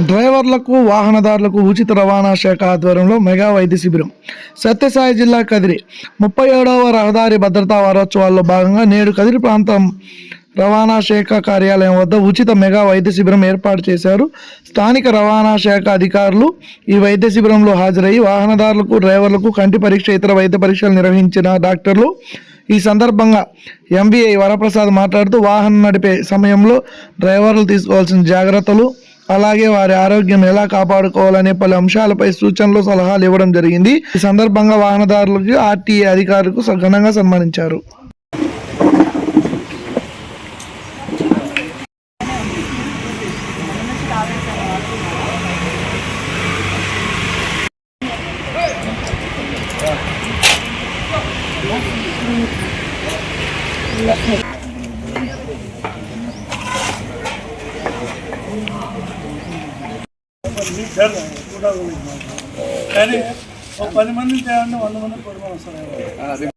డ్రైవర్లకు వాహనదారులకు ఉచిత రవాణా శాఖ ఆధ్వర్యంలో మెగా వైద్య శిబిరం. సత్యసాయి జిల్లా కదిరి ముప్పై ఏడవ రహదారి భద్రతా వారోత్సవాల్లో భాగంగా నేడు కదిరి ప్రాంతం రవాణా శాఖ కార్యాలయం వద్ద ఉచిత మెగా వైద్య శిబిరం ఏర్పాటు చేశారు. స్థానిక రవాణా శాఖ అధికారులు ఈ వైద్య శిబిరంలో హాజరయ్యి వాహనదారులకు డ్రైవర్లకు కంటి పరీక్ష ఇతర వైద్య పరీక్షలు నిర్వహించిన డాక్టర్లు ఈ సందర్భంగా ఎంబీఐ వరప్రసాద్ మాట్లాడుతూ వాహనం నడిపే సమయంలో డ్రైవర్లు తీసుకోవాల్సిన జాగ్రత్తలు అలాగే వారి ఆరోగ్యం ఎలా కాపాడుకోవాలనే పలు అంశాలపై సూచనలు సలహాలు ఇవ్వడం జరిగింది. ఈ సందర్భంగా వాహనదారులకు ఆర్టీఏ అధికారులకు ఘనంగా సన్మానించారు. కానీ ఒక పది మంది తేవండి వంద మంది వస్తారు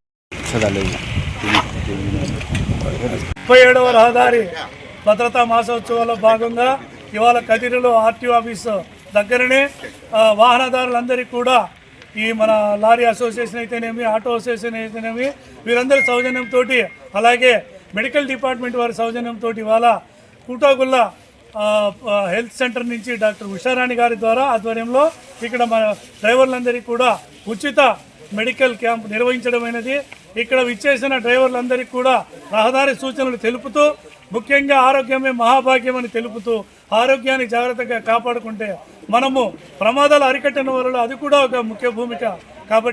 ముప్పై ఏడవ రహదారి భద్రతా మాసోత్సవాల్లో భాగంగా ఇవాళ కదిరిలో ఆర్టీఓ ఆఫీస్ దగ్గరనే వాహనదారులందరికీ కూడా ఈ మన లారీ అసోసియేషన్ అయితేనేమి ఆటో అసోసియేషన్ అయితేనేమి వీరందరి సౌజన్యంతో అలాగే మెడికల్ డిపార్ట్మెంట్ వారి సౌజన్యంతో ఇవాళ కూటాగుల్ల హెల్త్ సెంటర్ నుంచి డాక్టర్ ఉషారాణి గారి ద్వారా ఆధ్వర్యంలో ఇక్కడ మన డ్రైవర్లందరికీ కూడా ఉచిత మెడికల్ క్యాంప్ నిర్వహించడమైనది ఇక్కడ విచ్చేసిన డ్రైవర్లందరికీ కూడా రహదారి సూచనలు తెలుపుతూ ముఖ్యంగా ఆరోగ్యమే మహాభాగ్యం అని తెలుపుతూ ఆరోగ్యాన్ని జాగ్రత్తగా కాపాడుకుంటే మనము ప్రమాదాలు అరికట్టిన వల్ల అది కూడా ఒక ముఖ్య భూమిక. కాబట్టి